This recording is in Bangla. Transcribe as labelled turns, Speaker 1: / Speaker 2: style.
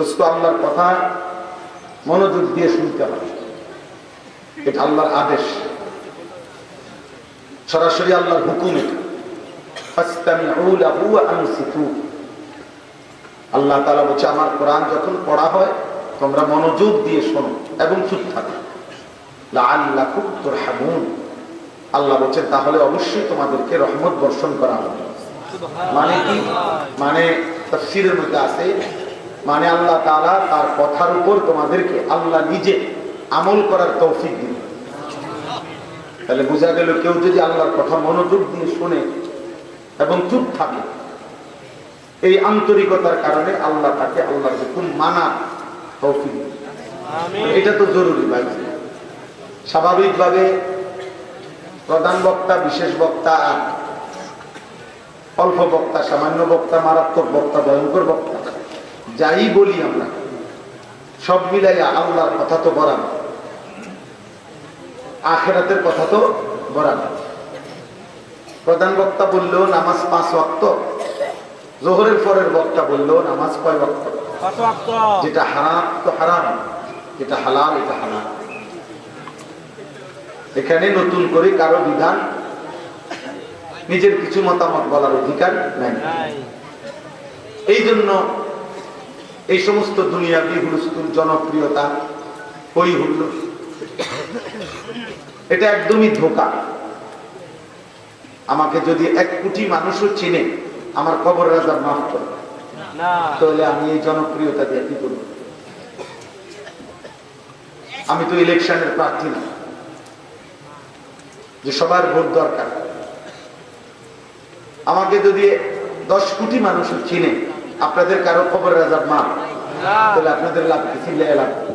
Speaker 1: দোস্ত, আল্লাহর কথা মনোযোগ দিয়ে শুনতে হবে। এটা আল্লাহর আদেশ। সরাসরি আল্লাহর হুকুম আল্লাহ তাআলা বলছে, আমার কোরআন যখন পড়া হয়, তোমরা মনোযোগ দিয়ে শোনো এবং চুপ থাকো। লাআল্লাকুম তুরহামুন। আল্লাহ বলছেন তাহলে অবশ্যই তোমাদেরকে রহমত বর্ষণ করা হবে। মানে কি? মানে তাফসীরের মধ্যে আছে মানে আল্লাহ তাআলা তার কথার উপর তোমাদেরকে আল্লাহ নিজে আমল করার তৌফিক দিন তাহলে বোঝা গেল কেউ যদি আল্লাহর কথা মনোযোগ দিয়ে শুনে এবং চুপ থাকে এই আন্তরিকতার কারণে আল্লাহ তাকে আল্লাহর হুকুম মানা তৌফিক এটা তো জরুরি ভাই। স্বাভাবিকভাবে প্রধান বক্তা বিশেষ বক্তা আর অল্প বক্তা সামান্য বক্তা মারাত্মক বক্তা ভয়ঙ্কর বক্তা। যাই বলি আমরা সব মিলাইয়া আল্লাহর কথা তো বরাবর। আখেরাতের কথা তো বরাবর। প্রধান বক্তা বললেও নামাজ পাঁচ ওয়াক্ত। জোহরের পরের বক্তা বললেও নামাজ কয় ওয়াক্ত? যেটা হারাম তো হারাম। যেটা হালাল এটা হালাল। এখানে নতুন করে কারও বিধান নিজের কিছু মতামত বলার অধিকার নাই। এই জন্য এই সমস্ত দুনিয়াবি হুলস্থুল জনপ্রিয়তা হই হুল্লো এটা একদমই ধোকা। আমাকে যদি এক কোটি মানুষও চিনে, আমার খবর রাজার মাফ করে। তাহলে আমি এই জনপ্রিয়তা দিয়ে কি করব? আমি তো ইলেকশনের প্রার্থী না। যে সবার ভোট দরকার। আমাকে যদি দশ কোটি মানুষ চিনে আপনাদের কারও খবর রাজার মা তাহলে আপনাদের লাভ কি? চিল্লাই লাভ?